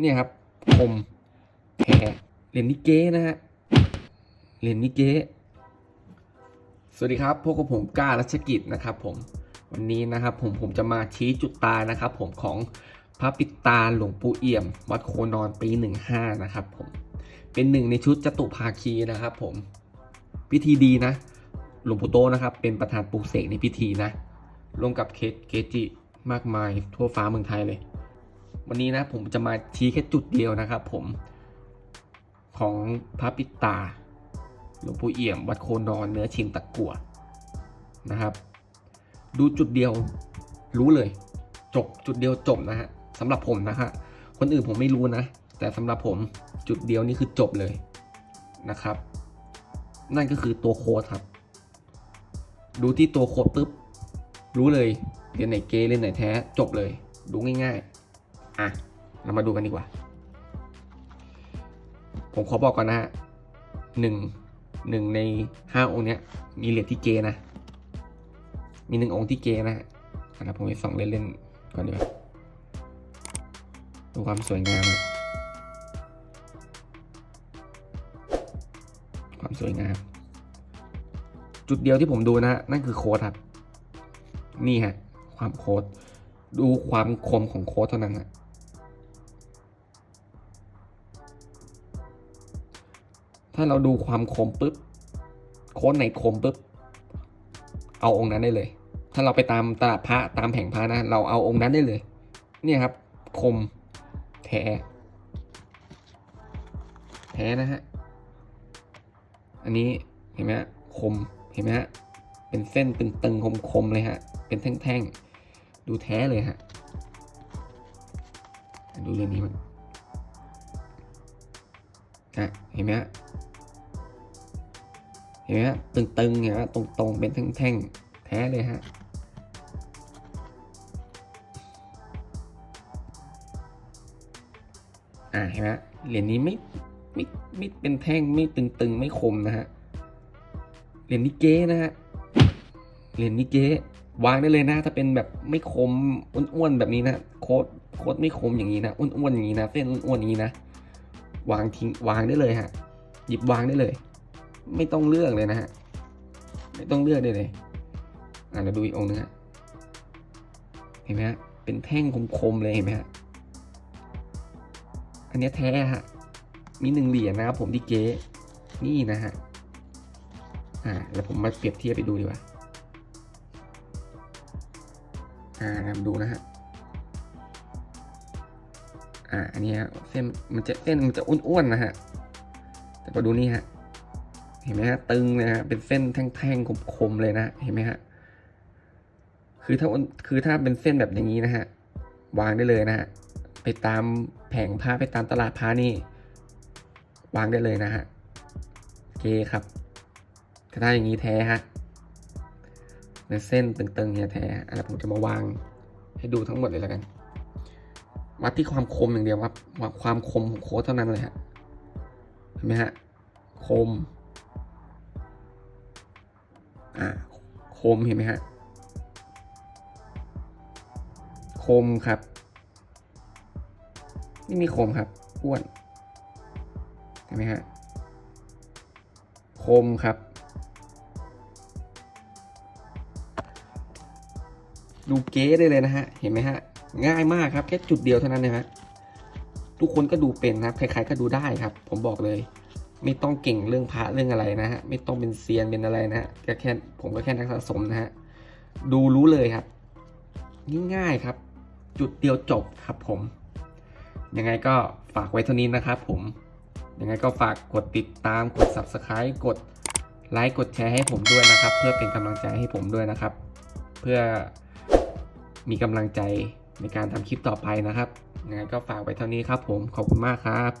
เนี่ยครับคมแท้เหรียญนิเก้นะฮะเหรียญนิเก้สวัสดีครับพวกกับผมก้ารัชกิจนะครับผมวันนี้นะครับผมผมจะมาชี้จุดตายนะครับ ผมของพระปิดตาหลวงปู่เอี่ยม วัดโคนอนปี15นะครับผมเป็นหนึ่งในชุดจตุภาคีนะครับ ผมพิธีดีนะ หลวงปู่โตนะครับ เป็นประธานปลุกเสกในพิธีนะร่วมกับเคสเกจิมากมายทั่วฟ้าเมืองไทยเลย วันนี้นะผมจะมาชี้แค่จุดเดียวนะครับผมของพระปิตาหลวงปู่เอี่ยม วัดโคนอนเนื้อชินตะกั่วนะครับ ดูจุดเดียวรู้เลย จบจุดเดียวจบนะฮะสำหรับผมนะฮะคนอื่นผมไม่รู้นะ แต่สำหรับผมจุดเดียวนี่คือจบเลยนะครับ นั่นก็คือตัวโค้ดครับ ดูที่ตัวโค้ดปุ๊บรู้เลยเรียนไหนเกเรียนไหนแท้จบเลย ดูง่าย ๆ อะ เรามาดูกันดีกว่า ผมขอบอกก่อนนะฮะหนึ่งหนึ่งในห้าองค์เนี้ย มีเหรียญที่เกนะ มีหนึ่งองค์ที่เกนะฮะอะแล้วผมไปส่องเล่นๆก่อนดีกว่าดูความสวยงามอะความสวยงาม จุดเดียวที่ผมดูนะฮะนั่นคือโค้ดครับ นี่ฮะ ความโค้ด ดูความคมของโค้ดเท่านั้นฮะ ถ้าเราดูความคมปุ๊บ โค้ดไหนคมปุ๊บ เอาองค์นั้นได้เลย ถ้าเราไปตามตลาดพระตามแผงพระนะ เราเอาองค์นั้นได้เลย เนี่ยครับ คมแท้แท้นะฮะ อันนี้เห็นไหมฮะคมเห็นไหมฮะ เป็นเส้นตึงๆคมๆเลยฮะ เป็นแท่งๆ ดูแท้เลยฮะ ดูเรื่องนี้มันอะเห็นไหมฮะ เห็นไหมตึงๆเห็นไหมตรงๆเป็นแท่งๆแท้เลยฮะอ่าเห็นไหมเหรียญนี้ไม่ไม่ไม่เป็นแท่งไม่ตึงๆไม่คมนะฮะเหรียญนิเก้นะฮะเหรียญนิเก้วางได้เลยนะ ถ้าเป็นแบบไม่คมอ้วนๆแบบนี้นะโค้ดโค้ดไม่คมอย่างนี้นะอ้วนๆอย่างนี้นะเส้นอ้วนๆอย่างนี้นะวางทิ้งวางได้เลยฮะหยิบวางได้เลย ไม่ต้องเลือกเลยนะฮะ ไม่ต้องเลือกได้เลยอ่าเราดูอีกองนึงฮะ เห็นไหมฮะ เป็นแท่งคมๆเลยเห็นไหมฮะ อันนี้แท้ฮะ มีหนึ่งเหรียญนะครับผมที่เก๊นี่นะฮะ อ่า แล้วผมมาเปรียบเทียบไปดูดีกว่า อ่าลองดูนะฮะอ่าอันนี้ฮะเส้นมันจะเส้นมันจะอ้วนๆนะฮะ แต่พอดูนี่ฮะ เห็นไหมฮะตึงเลยฮะเป็นเส้นแท่งๆคมๆเลยนะเห็นไหมฮะคือถ้าคือถ้าเป็นเส้นแบบอย่างนี้นะฮะวางได้เลยนะฮะไปตามแผงผ้าไปตามตลาดผ้านี่ วางได้เลยนะฮะโอเคครับถ้าอย่างนี้แท้ฮะในเส้นตึงๆเนี่ยแท้อะไรผมจะมาวางให้ดูทั้งหมดเลยแล้วกัน วัดที่ความคมอย่างเดียวครับวัดความคมของโค้ดเท่านั้นเลยฮะเห็นไหมฮะคม อ่าคมเห็นไหมฮะคมครับ นี่มีคมครับอ้วนเห็นไหมฮะคมครับ ดูเก๊ได้เลยนะฮะ เห็นไหมฮะ ง่ายมากครับ แค่จุดเดียวเท่านั้นนะฮะทุกคนก็ดูเป็นนะครับ ใครๆก็ดูได้ครับ ผมบอกเลย ไม่ต้องเก่งเรื่องพระเรื่องอะไรนะฮะไม่ต้องเป็นเซียนเป็นอะไรนะฮะก็แค่ผมก็แค่นักสะสมนะฮะดูรู้เลยครับ ง่ายๆครับ จุดเดียวจบครับผม ยังไงก็ฝากไว้เท่านี้นะครับผม ยังไงก็ฝากกดติดตามกด subscribe กดไลค์กดแชร์ให้ผมด้วยนะครับ เพื่อเป็นกำลังใจให้ผมด้วยนะครับ เพื่อมีกำลังใจในการทำคลิปต่อไปนะครับยังไงก็ฝากไว้เท่านี้ครับผมขอบคุณมากครับ